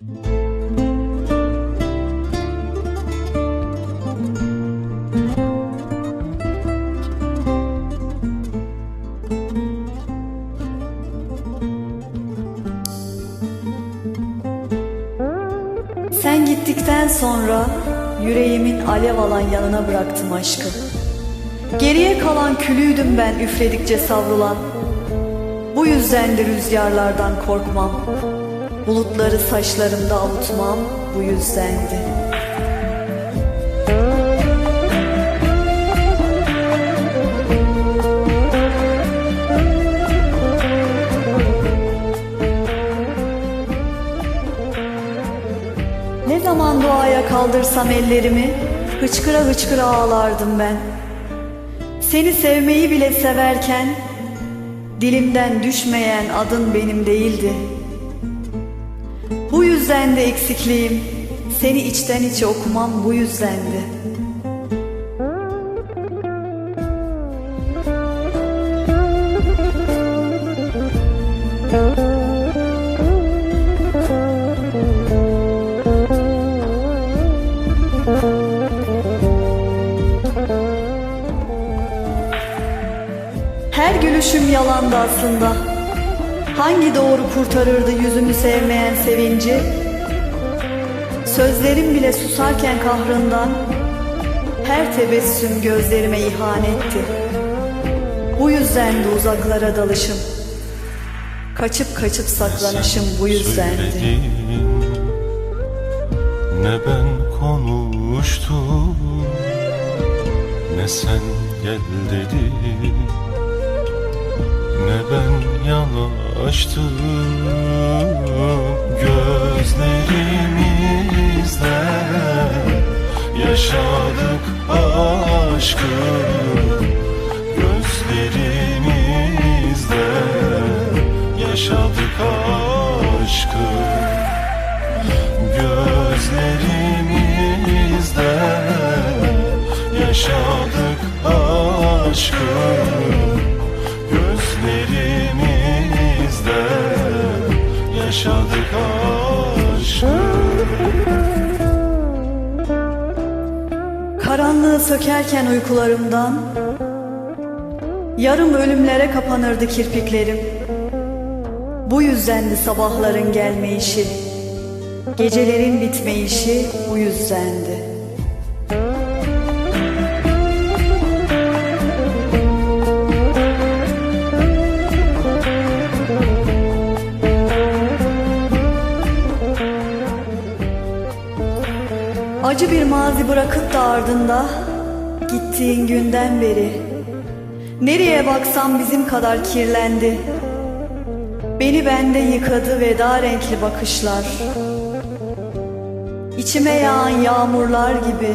Sen gittikten sonra yüreğimin alev alan yanına bıraktım aşkı. Geriye kalan külüydüm ben üfledikçe savrulan. Bu yüzdendir rüzgarlardan korkmam. Bulutları saçlarımda avutmam bu yüzdendi. Ne zaman doğaya kaldırsam ellerimi hıçkıra hıçkıra ağlardım ben. Seni sevmeyi bile severken dilimden düşmeyen adın benim değildi. Yüzden de eksikliğim seni içten içe okumam bu yüzdendi. Her gülüşüm yalandı aslında. Hangi doğru kurtarırdı yüzümü sevmeyen sevinci? Sözlerim bile susarken kahrından her tebessüm gözlerime ihanetti. Bu yüzden de uzaklara dalışım. Kaçıp kaçıp saklanışım bu yüzdendi. Ne ben konuştum Ne sen gel dedin Ne ben yanaştım Gözlerimizle Yaşadık aşkı Gözlerimizle Yaşadık aşkı Gözlerimizde Karanlığı sökerken uykularımdan Yarım ölümlere kapanırdı kirpiklerim. Bu yüzdendi sabahların gelmeyişi Gecelerin bitmeyişi bu yüzdendi Acı bir mazi bırakıp da ardında Gittiğin günden beri Nereye baksam bizim kadar kirlendi. Beni bende yıkadı veda renkli bakışlar. İçime yağan yağmurlar gibi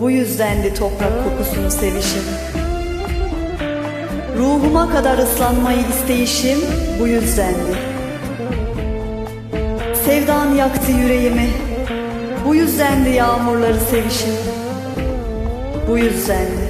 Bu yüzdendi toprak kokusunu sevişim. Ruhuma kadar ıslanmayı isteyişim bu yüzdendi. Sevdan yaktı yüreğimi Bu yüzdendi yağmurları sevişim Bu yüzdendi